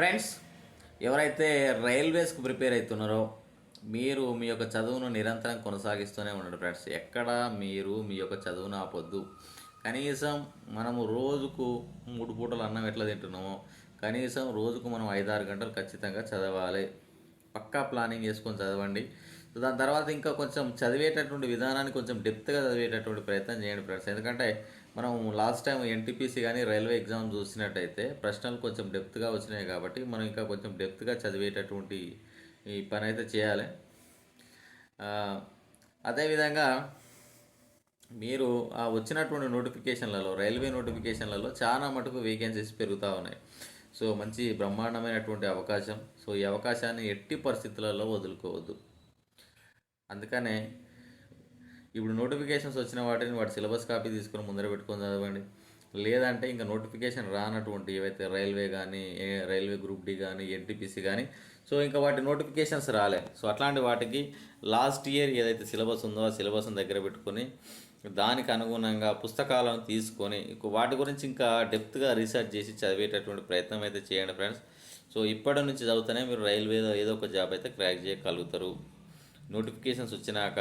Friends ఎవరైతే రైల్వేస్కి prepare అవుతున్నారో మీరు మీ యొక్క చదువును నిరంతరం కొనసాగిస్తూనే ఉండండి ఫ్రెండ్స్. ఎక్కడ మీరు మీ యొక్క చదువును ఆపొద్దు. కనీసం మనము రోజుకు మూడు పూటలు అన్నం ఎట్లా తింటున్నామో కనీసం రోజుకు మనం ఐదారు గంటలు ఖచ్చితంగా చదవాలి. పక్కా ప్లానింగ్ చేసుకొని చదవండి. దాని తర్వాత ఇంకా కొంచెం చదివేటటువంటి విధానాన్ని కొంచెం డెప్త్గా చదివేటటువంటి ప్రయత్నం చేయండి ఫ్రెండ్స్ ఎందుకంటే మనం లాస్ట్ టైం ఎన్టీపీసీ కానీ రైల్వే ఎగ్జామ్ చూసినట్టయితే ప్రశ్నలు కొంచెం డెప్త్గా వచ్చినాయి కాబట్టి మనం ఇంకా కొంచెం డెప్త్గా చదివేటటువంటి ఈ పని అయితే చేయాలి అదేవిధంగా మీరు ఆ వచ్చినటువంటి నోటిఫికేషన్లలో రైల్వే నోటిఫికేషన్లలో చాలా మటుకు వేకెన్సీస్ పెరుగుతూ ఉన్నాయి. సో మంచి బ్రహ్మాండమైనటువంటి అవకాశం. సో ఈ అవకాశాన్ని ఎట్టి పరిస్థితులలో వదులుకోవద్దు. అందుకనే ఇప్పుడు నోటిఫికేషన్స్ వచ్చిన వాటిని వాటి సిలబస్ కాపీ తీసుకొని ముందర పెట్టుకొని చదవండి. లేదంటే ఇంకా నోటిఫికేషన్ రానటువంటి ఏవైతే రైల్వే కానీ ఏ- రైల్వే గ్రూప్ డి కానీ ఎన్టీపీసీ కానీ సో ఇంకా వాటి నోటిఫికేషన్స్ రాలే. సో అట్లాంటి వాటికి లాస్ట్ ఇయర్ ఏదైతే సిలబస్ ఉందో ఆ సిలబస్ని దగ్గర పెట్టుకొని దానికి అనుగుణంగా పుస్తకాలను తీసుకొని వాటి గురించి ఇంకా డెప్త్గా రీసెర్చ్ చేసి చదివేటటువంటి ప్రయత్నం అయితే చేయండి ఫ్రెండ్స్. సో ఇప్పటి నుంచి చదివితేనే మీరు రైల్వేలో ఏదో ఒక జాబ్ అయితే క్రాక్ చేయగలుగుతారు. నోటిఫికేషన్స్ వచ్చినాక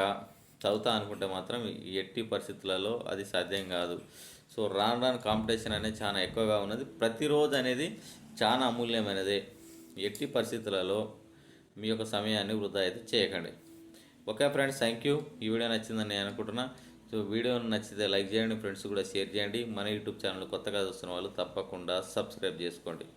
చదువుతా అనుకుంటే మాత్రం ఎట్టి పరిస్థితులలో అది సాధ్యం కాదు. సో రాను రాను కాంపిటీషన్ అనేది చాలా ఎక్కువగా ఉన్నది. ప్రతిరోజు అనేది చాలా అమూల్యమైనది. ఎట్టి పరిస్థితులలో మీ యొక్క సమయాన్ని వృధా అయితే చేయకండి. Okay friends thank you. ఈ వీడియో నచ్చిందని నేను అనుకుంటున్నా. సో వీడియో నచ్చితే లైక్ చేయండి ఫ్రెండ్స్ కూడా షేర్ చేయండి. మన యూట్యూబ్ ఛానల్ కొత్తగా చూస్తున్న వాళ్ళు తప్పకుండా సబ్స్క్రైబ్ చేసుకోండి.